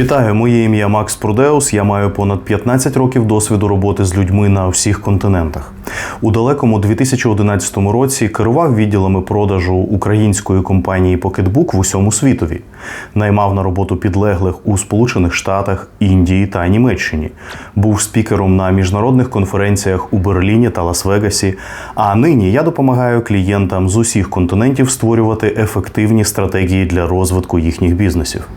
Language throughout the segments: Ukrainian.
Вітаю, моє ім'я Макс Прудеус. Я маю понад 15 років досвіду роботи з людьми на всіх континентах. У далекому 2011 році керував відділами продажу української компанії Pocketbook в усьому світові. Наймав на роботу підлеглих у Сполучених Штатах, Індії та Німеччині. Був спікером на міжнародних конференціях у Берліні та Лас-Вегасі. А нині я допомагаю клієнтам з усіх континентів створювати ефективні стратегії для розвитку їхніх бізнесів.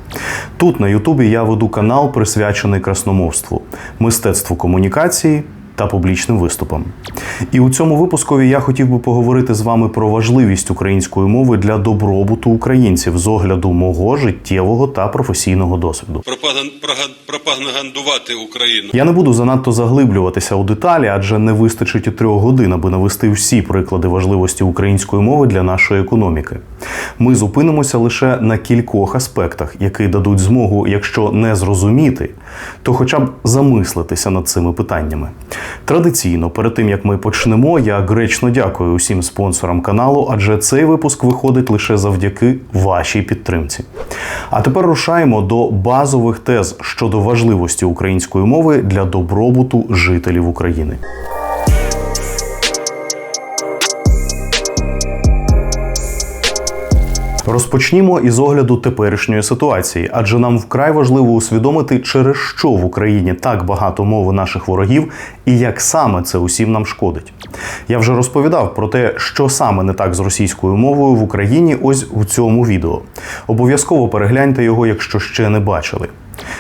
Тут на Ютубі я веду канал, присвячений красномовству, мистецтву комунікації та публічним виступам. І у цьому випускові я хотів би поговорити з вами про важливість української мови для добробуту українців з огляду мого життєвого та професійного досвіду. пропаган- пропагандувати Україну. Я не буду занадто заглиблюватися у деталі, адже не вистачить і трьох годин, аби навести всі приклади важливості української мови для нашої економіки. Ми зупинимося лише на кількох аспектах, які дадуть змогу, якщо не зрозуміти, то хоча б замислитися над цими питаннями. Традиційно, перед тим як ми почнемо, я гречно дякую усім спонсорам каналу, адже цей випуск виходить лише завдяки вашій підтримці. А тепер рушаємо до базових тез щодо важливості української мови для добробуту жителів України. Розпочнімо із огляду теперішньої ситуації, адже нам вкрай важливо усвідомити, через що в Україні так багато мови наших ворогів і як саме це усім нам шкодить. Я вже розповідав про те, що саме не так з російською мовою в Україні, ось в цьому відео. Обов'язково перегляньте його, якщо ще не бачили.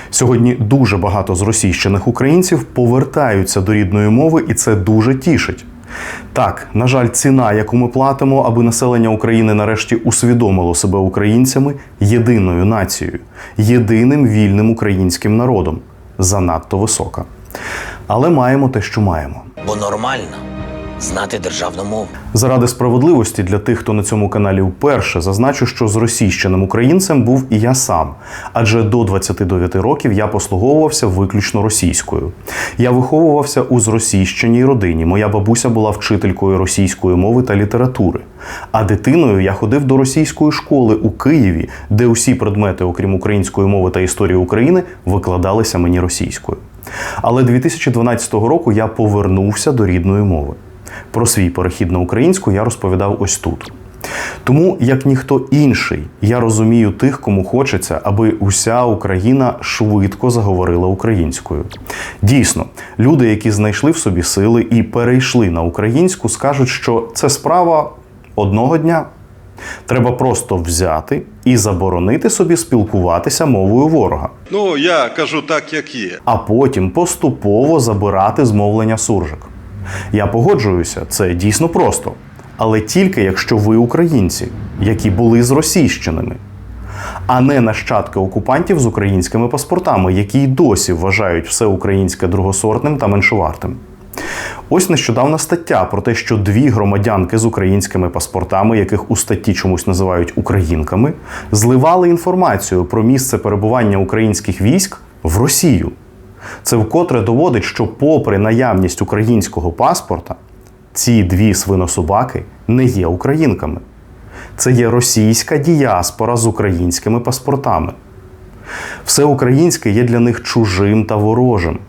Сьогодні дуже багато зросійщених українців повертаються до рідної мови, і це дуже тішить. Так, на жаль, ціна, яку ми платимо, аби населення України нарешті усвідомило себе українцями, єдиною нацією, єдиним вільним українським народом, занадто висока. Але маємо те, що маємо. Бо нормально знати державну мову. Заради справедливості для тих, хто на цьому каналі вперше, зазначу, що з російщеним українцем був і я сам, адже до 29 років я послуговувався виключно російською. Я виховувався у зросійщеній родині. Моя бабуся була вчителькою російської мови та літератури. А дитиною я ходив до російської школи у Києві, де усі предмети, окрім української мови та історії України, викладалися мені російською. Але 2012 року я повернувся до рідної мови. Про свій перехід на українську я розповідав ось тут. Тому, як ніхто інший, я розумію тих, кому хочеться, аби уся Україна швидко заговорила українською. Дійсно, люди, які знайшли в собі сили і перейшли на українську, скажуть, що це справа одного дня. Треба просто взяти і заборонити собі спілкуватися мовою ворога, Ну я кажу так, як є. а потім поступово забирати змовлення суржик. Я погоджуюся, це дійсно просто. Але тільки якщо ви українці, які були зросійщеними, а не нащадки окупантів з українськими паспортами, які й досі вважають все українське другосортним та меншовартим. Ось нещодавна стаття про те, що дві громадянки з українськими паспортами, яких у статті чомусь називають українками, зливали інформацію про місце перебування українських військ в Росію. Це вкотре доводить, що, попри наявність українського паспорта, ці дві свинособаки не є українками. Це є російська діаспора з українськими паспортами. Все українське є для них чужим та ворожим.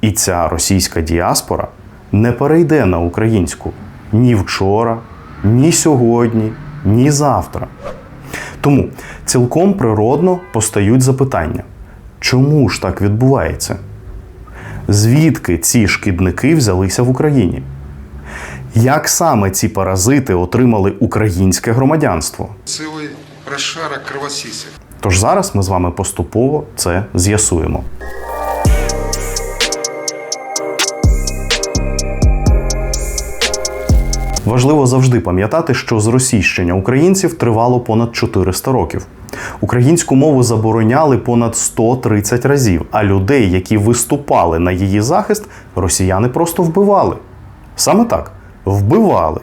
І ця російська діаспора не перейде на українську ні вчора, ні сьогодні, ні завтра. Тому цілком природно постають запитання: чому ж так відбувається? Звідки ці шкідники взялися в Україні? Як саме ці паразити отримали українське громадянство? Цілий розшарок кровосісів. Тож зараз ми з вами поступово це з'ясуємо. Важливо завжди пам'ятати, що зросійщення українців тривало понад 400 років. Українську мову забороняли понад 130 разів, а людей, які виступали на її захист, росіяни просто вбивали. Саме так вбивали.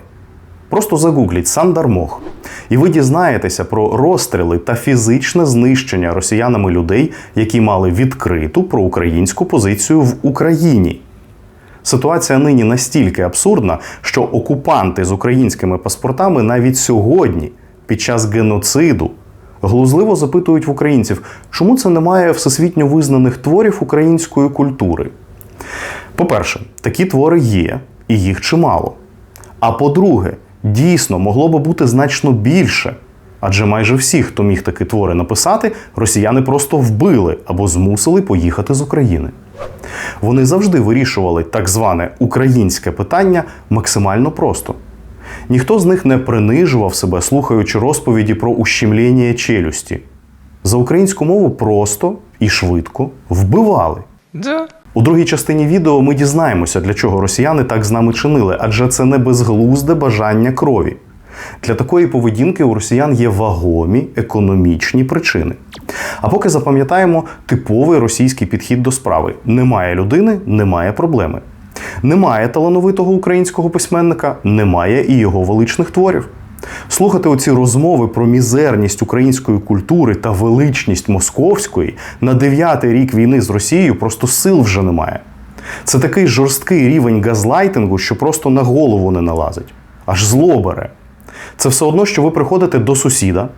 Просто загугліть Сандармох. І ви дізнаєтеся про розстріли та фізичне знищення росіянами людей, які мали відкриту проукраїнську позицію в Україні. Ситуація нині настільки абсурдна, що окупанти з українськими паспортами навіть сьогодні, під час геноциду, глузливо запитують в українців, чому це немає всесвітньо визнаних творів української культури. По-перше, такі твори є, і їх чимало. А по-друге, дійсно могло би бути значно більше. Адже майже всі, хто міг такі твори написати, росіяни просто вбили або змусили поїхати з України. Вони завжди вирішували так зване українське питання максимально просто. Ніхто з них не принижував себе, слухаючи розповіді про ущемлення челюсті. За українську мову просто і швидко вбивали. Да. У другій частині відео ми дізнаємося, для чого росіяни так з нами чинили, адже це не безглузде бажання крові. Для такої поведінки у росіян є вагомі економічні причини. А поки запам'ятаємо типовий російський підхід до справи: немає людини, немає проблеми. Немає талановитого українського письменника, немає і його величних творів. Слухати оці розмови про мізерність української культури та величність московської на дев'ятий рік війни з Росією просто сил вже немає. Це такий жорсткий рівень газлайтингу, що просто на голову не налазить. Аж зло бере. Це все одно, що ви приходите до сусіда,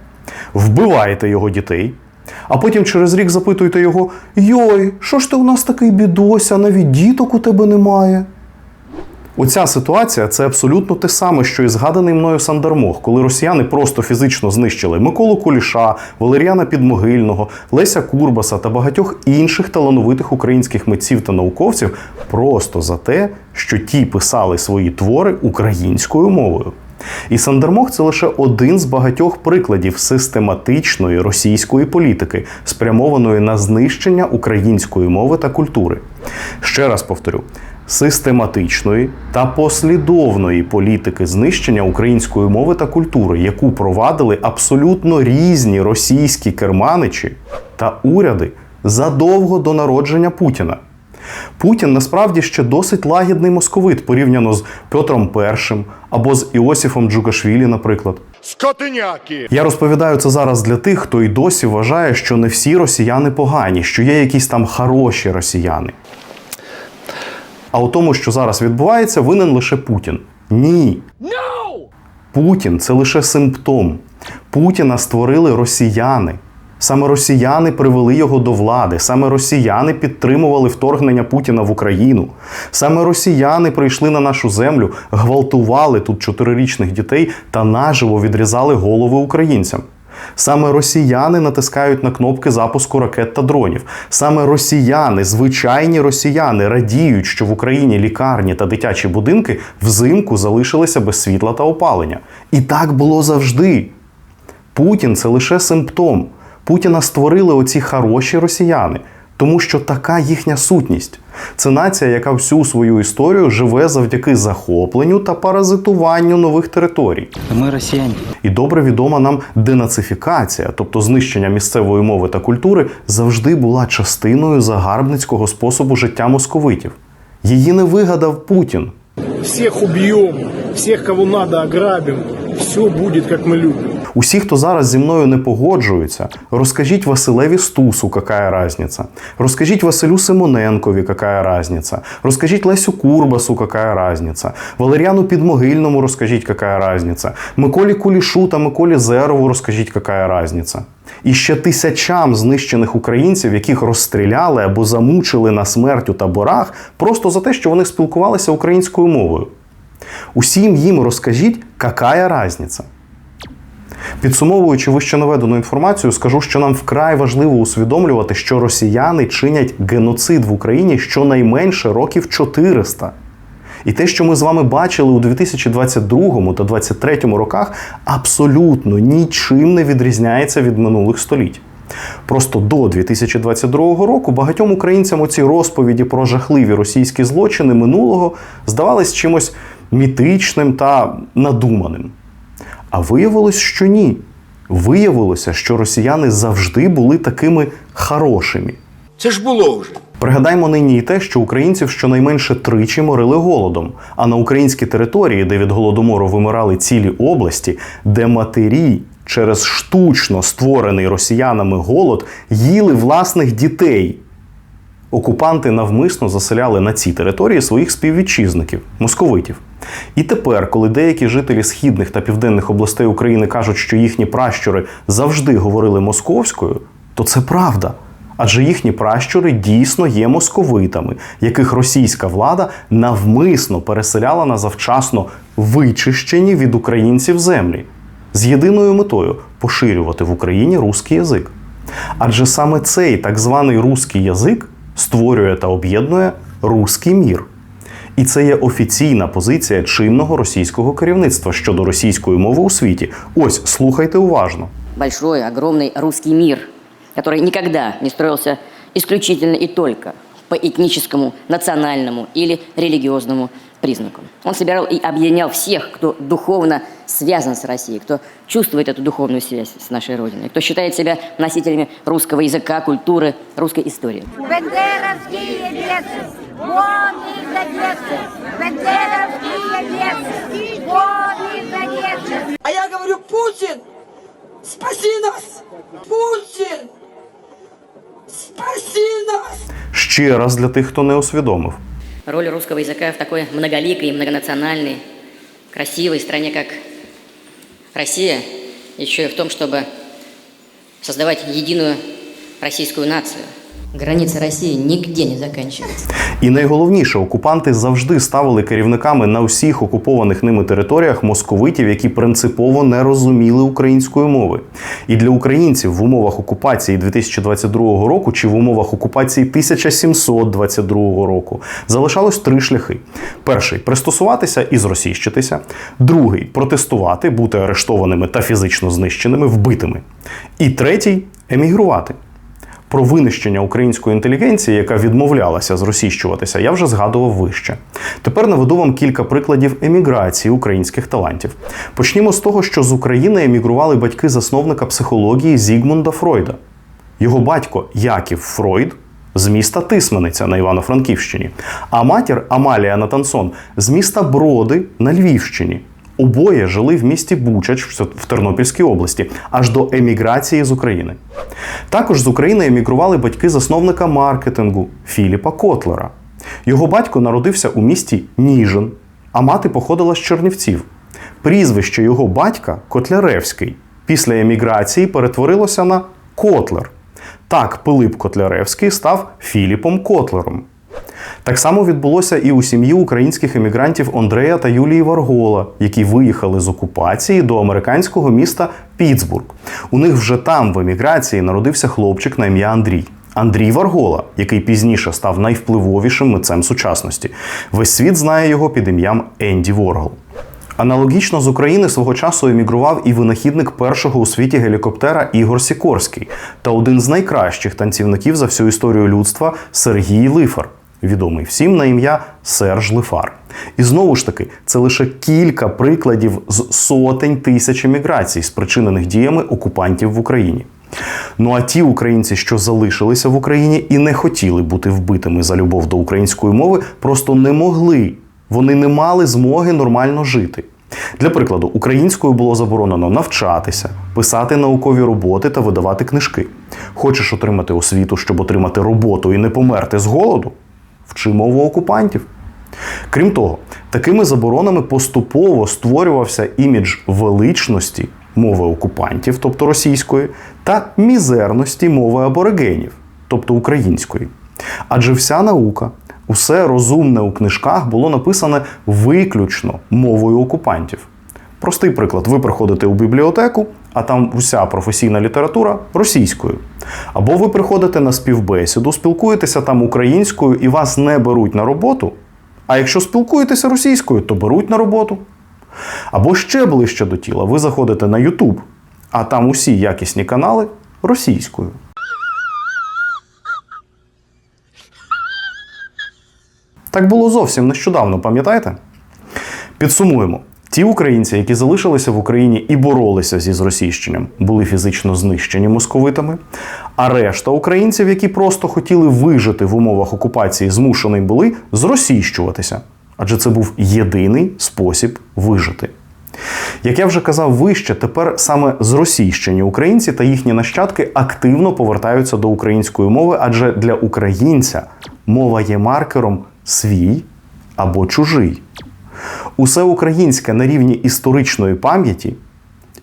вбиваєте його дітей, а потім через рік запитуєте його: Йой, що ж ти у нас такий бідося, навіть діток у тебе немає. Оця ситуація це абсолютно те саме, що і згаданий мною Сандармох, коли росіяни просто фізично знищили Миколу Куліша, Валеріана Підмогильного, Леся Курбаса та багатьох інших талановитих українських митців та науковців просто за те, що ті писали свої твори українською мовою. І Сандермох це лише один з багатьох прикладів систематичної російської політики, спрямованої на знищення української мови та культури. Ще раз повторю: систематичної та послідовної політики знищення української мови та культури, яку провадили абсолютно різні російські керманичі та уряди задовго до народження Путіна. Путін насправді ще досить лагідний московит порівняно з Петром І або з Іосифом Джугашвілі, наприклад. Скотиняки! Я розповідаю це зараз для тих, хто й досі вважає, що не всі росіяни погані, що є якісь там хороші росіяни. А у тому, що зараз відбувається, винен лише Путін. Ні. Путін це лише симптом. Путіна створили росіяни. Саме росіяни привели його до влади, саме росіяни підтримували вторгнення Путіна в Україну. Саме росіяни прийшли на нашу землю, гвалтували тут чотирирічних дітей та наживо відрізали голови українцям. Саме росіяни натискають на кнопки запуску ракет та дронів. Саме росіяни, звичайні росіяни, радіють, що в Україні лікарні та дитячі будинки взимку залишилися без світла та опалення. І так було завжди. Путін це лише симптом. Путіна створили оці хороші росіяни, тому що така їхня сутність. Це нація, яка всю свою історію живе завдяки захопленню та паразитуванню нових територій. Мы россияне. І добре відома нам денацифікація, тобто знищення місцевої мови та культури, завжди була частиною загарбницького способу життя московитів. Її не вигадав Путін. всех убьем, всех, кого надо, ограбим. Все будет, как мы любим. Усі, хто зараз зі мною не погоджуються, розкажіть Василеві Стусу, какая разниця. Розкажіть Василю Симоненкові, какая разниця. Розкажіть Лесю Курбасу, какая разниця. Валеріану Підмогильному розкажіть, какая разниця. Миколі Кулішу та Миколі Зерову розкажіть, какая разниця. І ще тисячам знищених українців, яких розстріляли або замучили на смерть у таборах, просто за те, що вони спілкувалися українською мовою. Усім їм розкажіть, какая разниця. Підсумовуючи вище наведену інформацію, скажу, що нам вкрай важливо усвідомлювати, що росіяни чинять геноцид в Україні щонайменше років 400. І те, що ми з вами бачили у 2022 та 2023 роках, абсолютно нічим не відрізняється від минулих століть. Просто до 2022 року багатьом українцям оці розповіді про жахливі російські злочини минулого здавались чимось мітичним та надуманим. А виявилось, що ні. Виявилося, що росіяни завжди були такими хорошими. Це ж було вже. Пригадаймо нині і те, що українців щонайменше тричі морили голодом, а на українській території, де від голодомору вимирали цілі області, де матері через штучно створений росіянами голод їли власних дітей. Окупанти навмисно заселяли на ці території своїх співвітчизників, московитів. І тепер, коли деякі жителі східних та південних областей України кажуть, що їхні пращури завжди говорили московською, то це правда. Адже їхні пращури дійсно є московитами, яких російська влада навмисно переселяла на завчасно вичищені від українців землі з єдиною метою поширювати в Україні руський язик. Адже саме цей так званий руський язик створює та об'єднує руський мір. І це є офіційна позиція чинного російського керівництва щодо російської мови у світі. Ось слухайте уважно. большой, огромный русский мир, который никогда не строился исключительно и только по этническому, национальному или религиозному признаку. Он собирал и объединял всех, кто духовно связан с Россией, кто чувствует эту духовную связь с нашей Родиной, кто считает себя носителями русского языка, культуры, русской истории. Бендеровские лесы, вон из Одессы! Бендеровские лесы, вон из Одессы! А я говорю, Путин, спаси нас! Путин, спаси нас! Ще раз для тих, хто не усвідомив. Роль русского языка в такой многоликой, многонациональной, красивой стране, как Россия, еще и в том, чтобы создавать единую российскую нацию. Граница России нигде не заканчивается. І найголовніше, окупанти завжди ставили керівниками на усіх окупованих ними територіях московитів, які принципово не розуміли української мови. І для українців в умовах окупації 2022 року чи в умовах окупації 1722 року залишалось три шляхи: перший пристосуватися і зросійщитися, другий протестувати, бути арештованими та фізично знищеними, вбитими. І третій емігрувати. Про винищення української інтелігенції, яка відмовлялася зросійщуватися, я вже згадував вище. Тепер наведу вам кілька прикладів еміграції українських талантів. Почнімо з того, що з України емігрували батьки засновника психології Зігмунда Фройда. Його батько Яків Фройд з міста Тисмениця на Івано-Франківщині, а матір Амалія Натансон з міста Броди на Львівщині. Обоє жили в місті Бучач в Тернопільській області аж до еміграції з України. Також з України емігрували батьки засновника маркетингу Філіпа Котлера. Його батько народився у місті Ніжин, а мати походила з Чернівців. Прізвище його батька Котляревський після еміграції перетворилося на Котлер. Так Пилип Котляревський став Філіпом Котлером. Так само відбулося і у сім'ї українських емігрантів Ондрея та Юлії Варгола, які виїхали з окупації до американського міста Пітсбург. У них вже там, в еміграції, народився хлопчик на ім'я Андрій. Андрій Варгола, який пізніше став найвпливовішим митцем сучасності. Весь світ знає його під ім'ям Енді Воргол. Аналогічно з України свого часу емігрував і винахідник першого у світі гелікоптера Ігор Сікорський та один з найкращих танцівників за всю історію людства Сергій Лифар, відомий всім на ім'я Серж Лифар. І знову ж таки, це лише кілька прикладів з сотень тисяч еміграцій, спричинених діями окупантів в Україні. Ну а ті українці, що залишилися в Україні і не хотіли бути вбитими за любов до української мови, просто не могли. Вони не мали змоги нормально жити. Для прикладу, українською було заборонено навчатися, писати наукові роботи та видавати книжки. Хочеш отримати освіту, щоб отримати роботу і не померти з голоду? Вчи мову окупантів. Крім того, такими заборонами поступово створювався імідж величності мови окупантів, тобто російської, та мізерності мови аборигенів, тобто української. Адже вся наука, усе розумне у книжках було написане виключно мовою окупантів. Простий приклад: ви приходите у бібліотеку, а там вся професійна література російською. Або ви приходите на співбесіду, спілкуєтеся там українською і вас не беруть на роботу. А якщо спілкуєтеся російською, то беруть на роботу. Або ще ближче до тіла, ви заходите на YouTube, а там усі якісні канали російською. Так було зовсім нещодавно, пам'ятаєте? Підсумуємо: ті українці, які залишилися в Україні і боролися зі зросійщенням, були фізично знищені московитами. А решта українців, які просто хотіли вижити в умовах окупації, змушені були зросійщуватися. Адже це був єдиний спосіб вижити. Як я вже казав вище, тепер саме зросійщені українці та їхні нащадки активно повертаються до української мови, адже для українця мова є маркером свій або чужий. Усе українське на рівні історичної пам'яті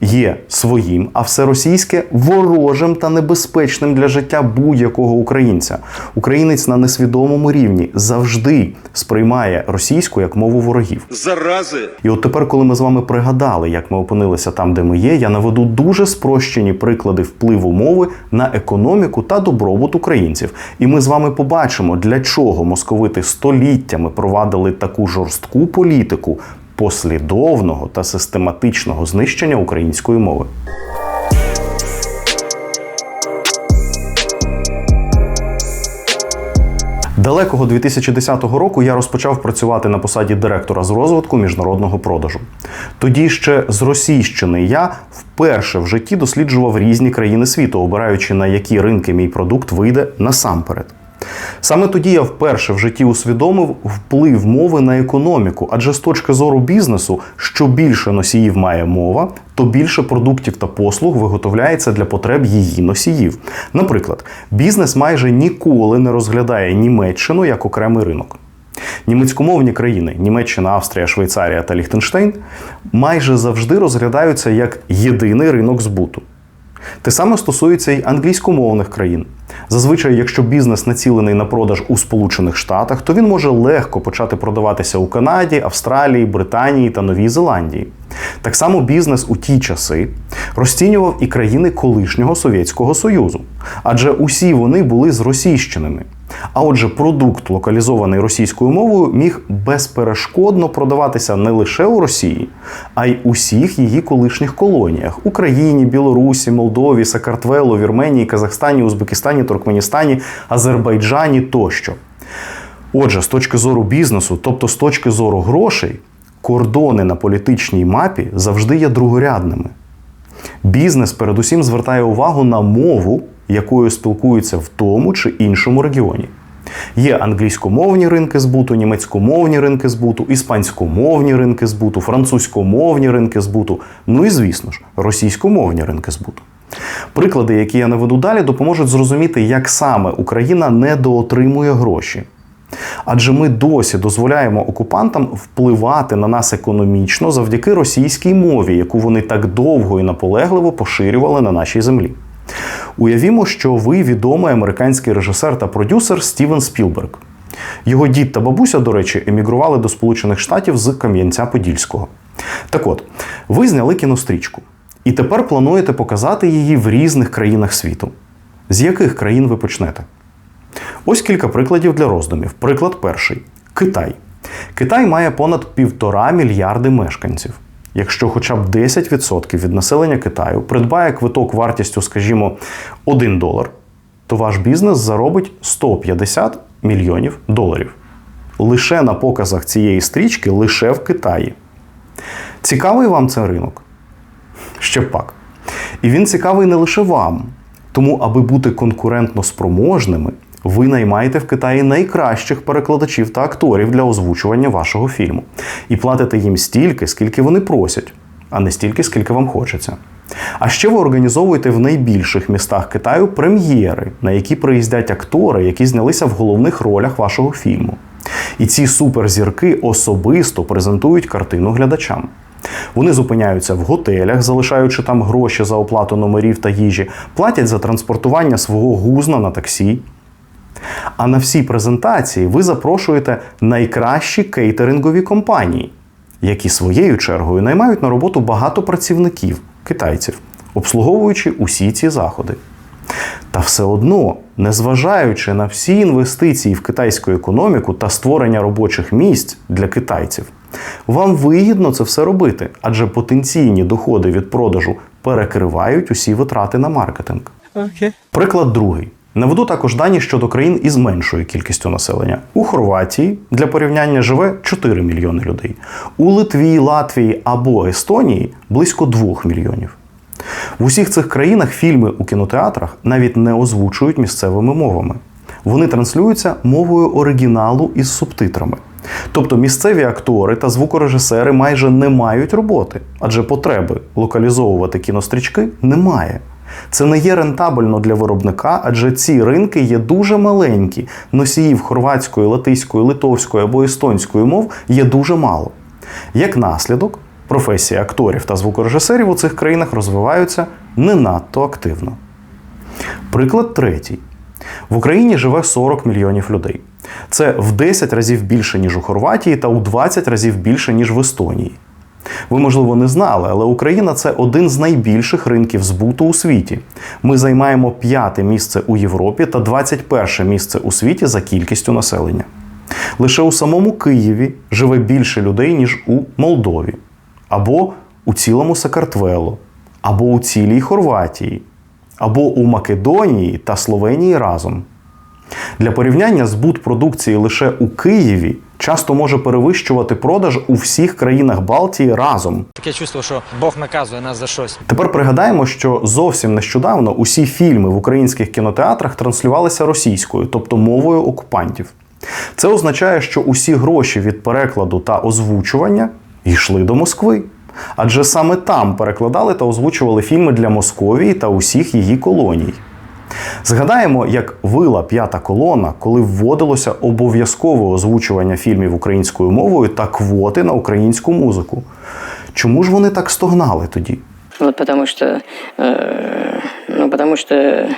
є своїм, а все російське ворожим та небезпечним для життя будь-якого українця. Українець на несвідомому рівні завжди сприймає російську як мову ворогів. Зарази. І от тепер, коли ми з вами пригадали, як ми опинилися там, де ми є, я наведу дуже спрощені приклади впливу мови на економіку та добробут українців. І ми з вами побачимо, для чого московити століттями провадили таку жорстку політику послідовного та систематичного знищення української мови. Далекого 2010 року я розпочав працювати на посаді директора з розвитку міжнародного продажу. Тоді ще зросійщений я вперше в житті досліджував різні країни світу, обираючи на які ринки мій продукт вийде насамперед. Саме тоді я вперше в житті усвідомив вплив мови на економіку, адже з точки зору бізнесу, що більше носіїв має мова, то більше продуктів та послуг виготовляється для потреб її носіїв. Наприклад, бізнес майже ніколи не розглядає Німеччину як окремий ринок. Німецькомовні країни Німеччина, Австрія, Швейцарія та Ліхтенштейн майже завжди розглядаються як єдиний ринок збуту. Те саме стосується й англійськомовних країн. Зазвичай, якщо бізнес націлений на продаж у Сполучених Штатах, то він може легко почати продаватися у Канаді, Австралії, Британії та Новій Зеландії. Так само бізнес у ті часи розцінював і країни колишнього Совєтського Союзу, адже усі вони були зросійщеними. А отже, продукт, локалізований російською мовою, міг безперешкодно продаватися не лише у Росії, а й усіх її колишніх колоніях Україні, Білорусі, Молдові, Сакартвелу, Вірменії, Казахстані, Узбекистані, Туркменістані, Азербайджані тощо. Отже, з точки зору бізнесу, тобто з точки зору грошей, кордони на політичній мапі завжди є другорядними. Бізнес передусім звертає увагу на мову, якою спілкуються в тому чи іншому регіоні. Є англійськомовні ринки збуту, німецькомовні ринки збуту, іспанськомовні ринки збуту, французькомовні ринки збуту, ну і, звісно ж, російськомовні ринки збуту. Приклади, які я наведу далі, допоможуть зрозуміти, як саме Україна недоотримує гроші. Адже ми досі дозволяємо окупантам впливати на нас економічно завдяки російській мові, яку вони так довго і наполегливо поширювали на нашій землі. Уявімо, що ви відомий американський режисер та продюсер Стівен Спілберг. Його дід та бабуся, до речі, емігрували до Сполучених Штатів з Кам'янця-Подільського. Так от, ви зняли кінострічку, і тепер плануєте показати її в різних країнах світу. З яких країн ви почнете? Ось кілька прикладів для роздумів. Приклад перший Китай. Китай має понад півтора мільярди мешканців. Якщо хоча б 10% від населення Китаю придбає квиток вартістю, скажімо, 1 долар, то ваш бізнес заробить 150 мільйонів доларів. Лише на показах цієї стрічки, лише в Китаї. Цікавий вам цей ринок? Ще пак. І він цікавий не лише вам. Тому, аби бути конкурентно спроможними, ви наймаєте в Китаї найкращих перекладачів та акторів для озвучування вашого фільму. І платите їм стільки, скільки вони просять, а не стільки, скільки вам хочеться. А ще ви організовуєте в найбільших містах Китаю прем'єри, на які приїздять актори, які знялися в головних ролях вашого фільму. І ці суперзірки особисто презентують картину глядачам. Вони зупиняються в готелях, залишаючи там гроші за оплату номерів та їжі, платять за транспортування свого гузна на таксі. А на всі презентації ви запрошуєте найкращі кейтерингові компанії, які своєю чергою наймають на роботу багато працівників, китайців, обслуговуючи усі ці заходи. Та все одно, незважаючи на всі інвестиції в китайську економіку та створення робочих місць для китайців, вам вигідно це все робити, адже потенційні доходи від продажу перекривають усі витрати на маркетинг. Приклад другий. Наведу також дані щодо країн із меншою кількістю населення. У Хорватії для порівняння живе 4 мільйони людей. У Литві, Латвії або Естонії близько 2 мільйонів. В усіх цих країнах фільми у кінотеатрах навіть не озвучують місцевими мовами. Вони транслюються мовою оригіналу із субтитрами. Тобто місцеві актори та звукорежисери майже не мають роботи, адже потреби локалізовувати кінострічки немає. Це не є рентабельно для виробника, адже ці ринки є дуже маленькі. Носіїв хорватської, латиської, литовської або естонської мов є дуже мало. Як наслідок, професії акторів та звукорежисерів у цих країнах розвиваються не надто активно. Приклад третій. В Україні живе 40 мільйонів людей. Це в 10 разів більше, ніж у Хорватії, та у 20 разів більше, ніж в Естонії. Ви, можливо, не знали, але Україна це один з найбільших ринків збуту у світі. Ми займаємо п'яте місце у Європі та 21 місце у світі за кількістю населення. Лише у самому Києві живе більше людей, ніж у Молдові, або у цілому Сакартвело, або у цілій Хорватії, або у Македонії та Словенії разом. Для порівняння збут продукції лише у Києві часто може перевищувати продаж у всіх країнах Балтії разом. Таке чувство, що Бог наказує нас за щось. Тепер пригадаємо, що зовсім нещодавно усі фільми в українських кінотеатрах транслювалися російською, тобто мовою окупантів. Це означає, що усі гроші від перекладу та озвучування йшли до Москви. Адже саме там перекладали та озвучували фільми для Московії та усіх її колоній. Згадаємо, як вила п'ята колона, коли вводилося обов'язкове озвучування фільмів українською мовою та квоти на українську музику. Чому ж вони так стогнали тоді? Вот потому что, э, ну потому что, м,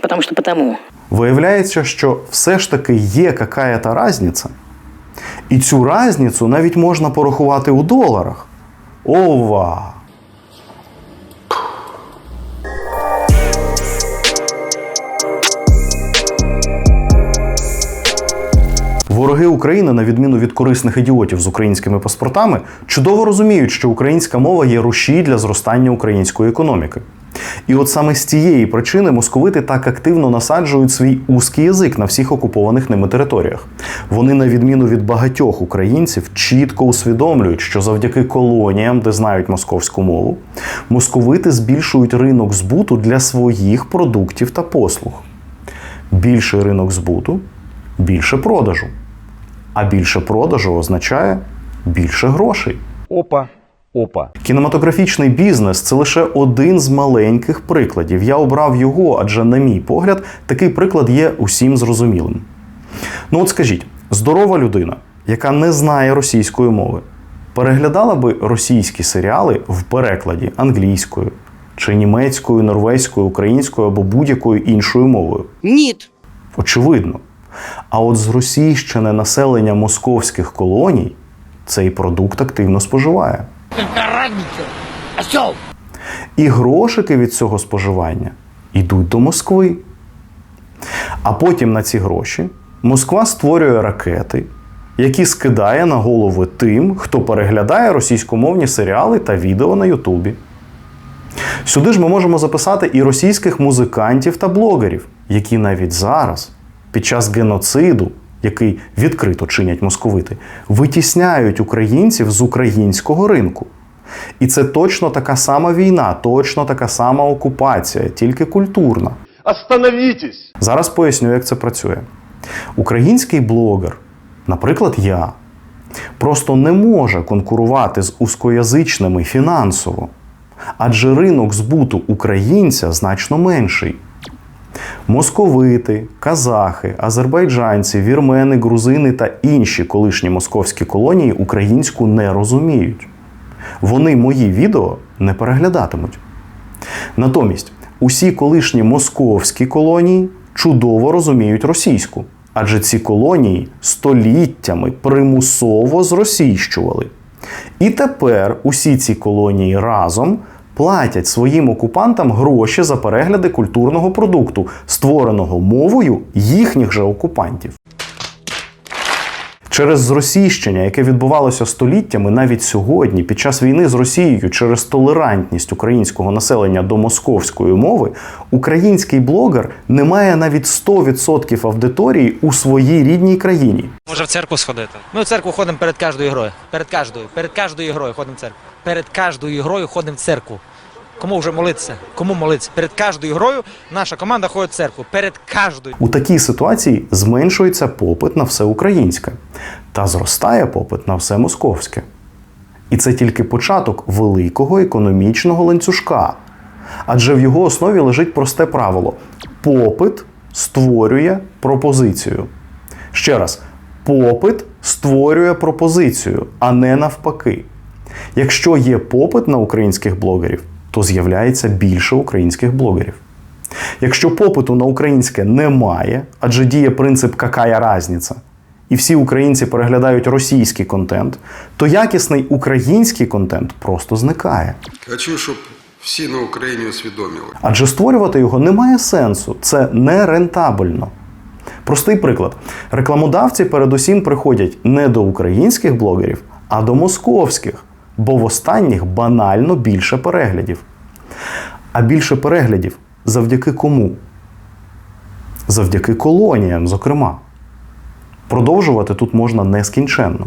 потому что потому. Виявляється, що все ж таки є какая-то різниця. І цю різницю навіть можна порахувати у доларах. Ова! Вороги України, на відміну від корисних ідіотів з українськими паспортами, чудово розуміють, що українська мова є рушій для зростання української економіки. І от саме з цієї причини московити так активно насаджують свій узкий язик на всіх окупованих ними територіях. Вони, на відміну від багатьох українців, чітко усвідомлюють, що завдяки колоніям, де знають московську мову, московити збільшують ринок збуту для своїх продуктів та послуг. Більший ринок збуту більше продажу. А більше продажу означає більше грошей. Опа, опа. Кінематографічний бізнес це лише один з маленьких прикладів. Я обрав його, адже, на мій погляд, такий приклад є усім зрозумілим. Ну от скажіть, здорова людина, яка не знає російської мови, переглядала би російські серіали в перекладі англійською чи німецькою, норвезькою, українською або будь-якою іншою мовою? Ні. Очевидно. А от зросійщене населення московських колоній цей продукт активно споживає. І грошики від цього споживання йдуть до Москви. А потім на ці гроші Москва створює ракети, які скидає на голови тим, хто переглядає російськомовні серіали та відео на Ютубі. Сюди ж ми можемо записати і російських музикантів та блогерів, які навіть зараз, під час геноциду, який відкрито чинять московити, витісняють українців з українського ринку. І це точно така сама війна, точно така сама окупація, тільки культурна. Остановитесь! Зараз поясню, як це працює. Український блогер, наприклад, я, просто не може конкурувати з узкоязичними фінансово, адже ринок збуту українця значно менший. Московити, казахи, азербайджанці, вірмени, грузини та інші колишні московські колонії українську не розуміють. Вони мої відео не переглядатимуть. Натомість усі колишні московські колонії чудово розуміють російську, адже ці колонії століттями примусово зросійщували. І тепер усі ці колонії разом платять своїм окупантам гроші за перегляди культурного продукту, створеного мовою їхніх же окупантів. Через зросійщення, яке відбувалося століттями, навіть сьогодні, під час війни з Росією, через толерантність українського населення до московської мови, український блогер не має навіть 100% аудиторії у своїй рідній країні. Може в церкву сходити? Ми в церкву ходимо перед кожною грою. Перед кожною. Перед кожною грою ходимо в церкву. Перед кожною грою ходимо в церкву. Кому вже молитися? Кому молитися? Перед кожною грою наша команда ходить в церкву. Перед кожною. У такій ситуації зменшується попит на все українське та зростає попит на все московське. І це тільки початок великого економічного ланцюжка. Адже в його основі лежить просте правило: попит створює пропозицію. Ще раз, попит створює пропозицію, а не навпаки. Якщо є попит на українських блогерів, то з'являється більше українських блогерів. Якщо попиту на українське немає, адже діє принцип «какая разниця», і всі українці переглядають російський контент, то якісний український контент просто зникає. Хочу, щоб всі на Україні усвідомили. Адже створювати його немає сенсу, це не рентабельно. Простий приклад: рекламодавці передусім приходять не до українських блогерів, а до московських, бо в останніх банально більше переглядів. А більше переглядів завдяки кому? Завдяки колоніям, зокрема. Продовжувати тут можна нескінченно.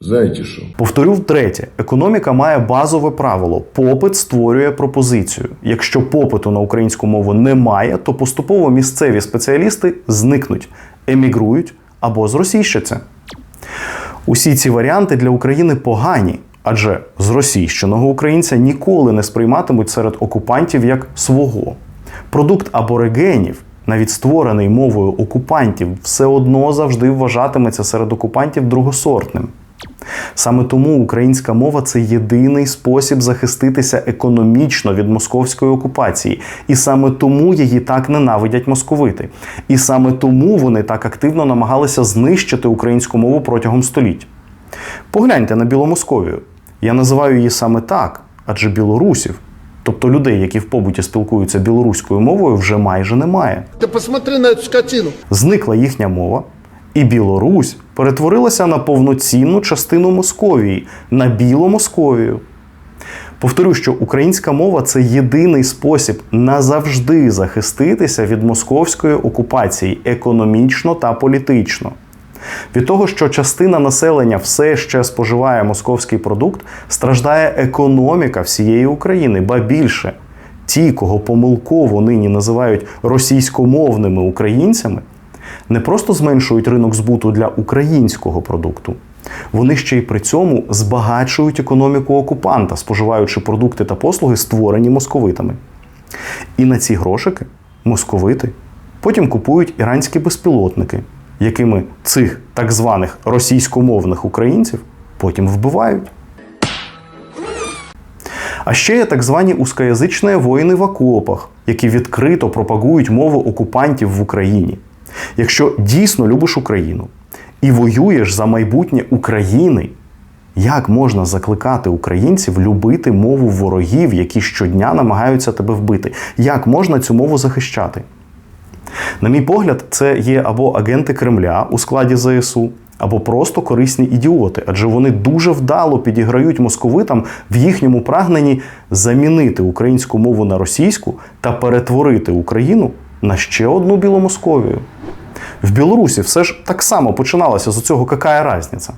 Знаете что? Повторю втретє: економіка має базове правило: попит створює пропозицію. Якщо попиту на українську мову немає, то поступово місцеві спеціалісти зникнуть, емігрують або зросійщаться. Усі ці варіанти для України погані, адже зросійщеного українця ніколи не сприйматимуть серед окупантів як свого. Продукт аборигенів, навіть створений мовою окупантів, все одно завжди вважатиметься серед окупантів другосортним. Саме тому українська мова це єдиний спосіб захиститися економічно від московської окупації. І саме тому її так ненавидять московити. І саме тому вони так активно намагалися знищити українську мову протягом століть. Погляньте на Біломосковію. Я називаю її саме так, адже білорусів, тобто людей, які в побуті спілкуються білоруською мовою, вже майже немає. Ты посмотри на эту скотину. Зникла їхня мова, і Білорусь перетворилася на повноцінну частину Московії, на Біломосковію. Повторю, що українська мова це єдиний спосіб назавжди захиститися від московської окупації економічно та політично. Від того, що частина населення все ще споживає московський продукт, страждає економіка всієї України, ба більше. Ті, кого помилково нині називають російськомовними українцями, не просто зменшують ринок збуту для українського продукту, вони ще й при цьому збагачують економіку окупанта, споживаючи продукти та послуги, створені московитами. І на ці грошики московити потім купують іранські безпілотники, якими цих так званих російськомовних українців потім вбивають. А ще є так звані узкоязичні воїни в окопах, які відкрито пропагують мову окупантів в Україні. Якщо дійсно любиш Україну і воюєш за майбутнє України, як можна закликати українців любити мову ворогів, які щодня намагаються тебе вбити? Як можна цю мову захищати? На мій погляд, це є або агенти Кремля у складі ЗСУ, або просто корисні ідіоти, адже вони дуже вдало підіграють московитам в їхньому прагненні замінити українську мову на російську та перетворити Україну на ще одну Біломосковію. В Білорусі все ж так само починалося з цього какая разниця.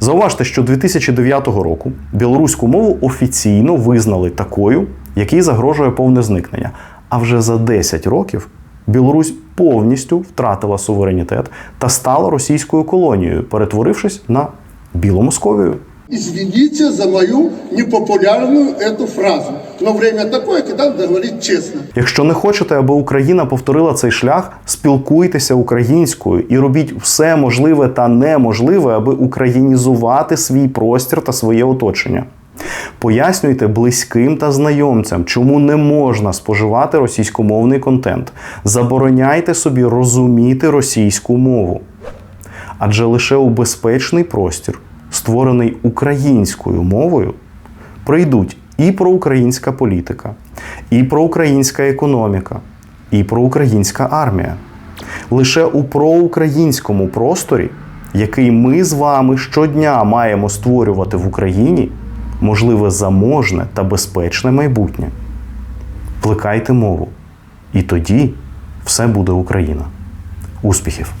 Зауважте, що 2009 року білоруську мову офіційно визнали такою, якій загрожує повне зникнення. А вже за 10 років Білорусь повністю втратила суверенітет та стала російською колонією, перетворившись на Біломосковію. Извините за мою непопулярную эту фразу. Но время такое, когда надо говорить честно. Якщо не хочете, аби Україна повторила цей шлях, спілкуйтеся українською і робіть все можливе та неможливе, аби українізувати свій простір та своє оточення. Пояснюйте близьким та знайомцям, чому не можна споживати російськомовний контент. Забороняйте собі розуміти російську мову. Адже лише у безпечний простір, створений українською мовою, прийдуть і проукраїнська політика, і проукраїнська економіка, і проукраїнська армія. Лише у проукраїнському просторі, який ми з вами щодня маємо створювати в Україні, можливе заможне та безпечне майбутнє. Плекайте мову, і тоді все буде Україна. Успіхів!